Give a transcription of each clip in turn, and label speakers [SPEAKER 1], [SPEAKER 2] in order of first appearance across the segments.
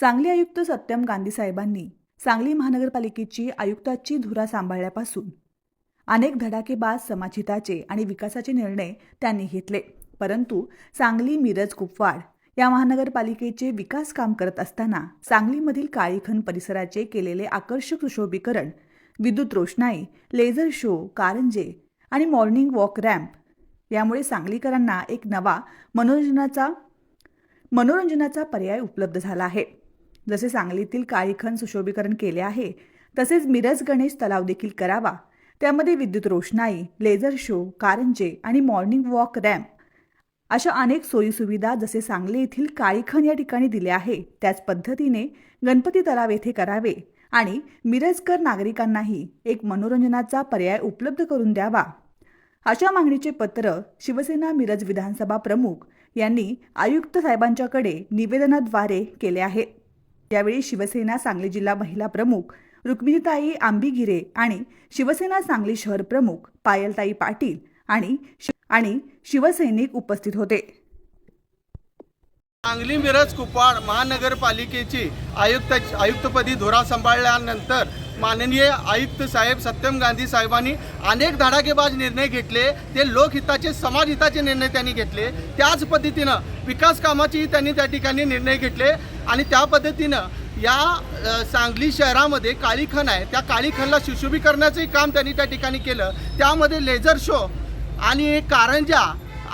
[SPEAKER 1] सांगली आयुक्त सत्यम गांधी साहेबांनी सांगली महानगरपालिकेची आयुक्ताची धुरा सांभाळल्यापासून अनेक धडाकेबाज समाजहिताचे आणि विकासाचे निर्णय त्यांनी घेतले. परंतु सांगली मिरज कुपवाड या महानगरपालिकेचे विकास काम करत असताना सांगलीमधील काळीखन परिसराचे केलेले आकर्षक सुशोभीकरण विद्युत रोषणाई लेझर शो कारंजे आणि मॉर्निंग वॉक रॅम्प यामुळे सांगलीकरांना एक नवा मनोरंजनाचा मनोरंजनाचा पर्याय उपलब्ध झाला आहे. जसे सांगलीतील काळीखण सुशोभीकरण केले आहे तसेच मिरज गणेश तलाव देखील करावा. त्यामध्ये विद्युत रोषणाई लेझर शो कारंजे आणि मॉर्निंग वॉक रॅम्प अशा अनेक सोयीसुविधा जसे सांगली येथील काळीखण या ठिकाणी दिले आहे त्याच पद्धतीने गणपती तलाव येथे करावे आणि मिरजकर नागरिकांनाही एक मनोरंजनाचा पर्याय उपलब्ध करून द्यावा. अशा मागणीचे पत्र शिवसेना मिरज विधानसभा प्रमुख यांनी आयुक्त साहेबांच्याकडे निवेदनाद्वारे केले आहे यावेळी शिवसेना सांगली जिल्हा महिला प्रमुख रुक्मिणीताई आंबीगिरे आणि शिवसेना सांगली शहर प्रमुख पायलताई पाटील आणि आणि शिवसैनिक उपस्थित होते.
[SPEAKER 2] सांगली मिरज कुपवाड महानगरपालिकेची आयुक्त आयुक्तपदी धुरा सांभाळल्यानंतर माननीय आयुक्त साहेब सत्यम गांधी साहेबांनी अनेक धडाकेबाज निर्णय घेतले. ते लोकहिताचे समाजहिताचे निर्णय त्यांनी घेतले. त्याच पद्धतीनं विकास कामाचेही त्यांनी त्या ठिकाणी निर्णय घेतले. आणि त्या पद्धतीनं या सांगली शहरामध्ये काळीखण आहे. त्या काळीखणला सुशोभीकरणाचंही काम त्यांनी त्या ठिकाणी केलं. त्यामध्ये लेझर शो आणि कारंजा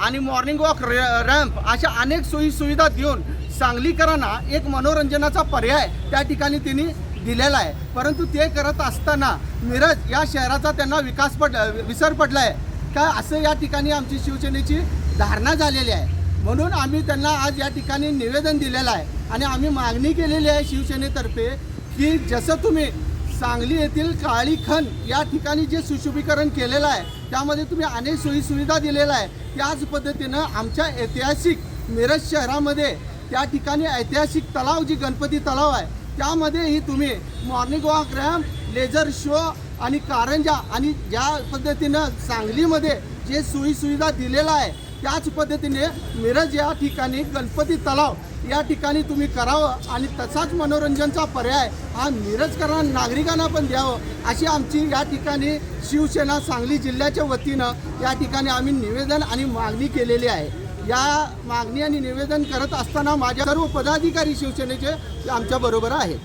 [SPEAKER 2] आणि मॉर्निंग वॉक रॅम्प अशा अनेक सोयी सुविधा देऊन सांगलीकरांना एक मनोरंजनाचा पर्याय त्या ठिकाणी त्यांनी दिलेला आहे. परंतु ते करत असताना मिरज या शहराचा त्यांना विकास पड विसर पडला आहे का असं या ठिकाणी आमची शिवसेनेची धारणा झालेली आहे. म्हणून आम्ही त्यांना आज या ठिकाणी निवेदन दिलेलं आहे. आणि आम्ही मागणी केलेली आहे शिवसेनेतर्फे की जसं तुम्ही सांगली येथील काळी खण या ठिकाणी जे सुशोभीकरण केलेलं आहे त्यामध्ये तुम्ही अनेक सोयीसुविधा दिलेल्या आहे त्याच पद्धतीनं आमच्या ऐतिहासिक मिरज शहरामध्ये त्या ठिकाणी ऐतिहासिक तलाव जी गणपती तलाव आहे त्यामध्येही तुम्ही morning walk ramp laser show आणि कारंजा आणि ज्या पद्धतीनं सांगलीमध्ये जे सोयीसुविधा दिलेला आहे त्याच पद्धतीने मिरज या ठिकाणी गणपती तलाव या ठिकाणी तुम्ही करावं आणि तसाच मनोरंजनचा पर्याय हा मिरजकरांना नागरिकांना पण द्यावं अशी आमची या ठिकाणी शिवसेना सांगली जिल्ह्याच्या वतीनं या ठिकाणी आम्ही निवेदन आणि मागणी केलेली आहे. या मागणी आणि निवेदन करत असताना माझ्या सर्व पदाधिकारी शिवसेनेचे आमच्या बरोबर आहेत.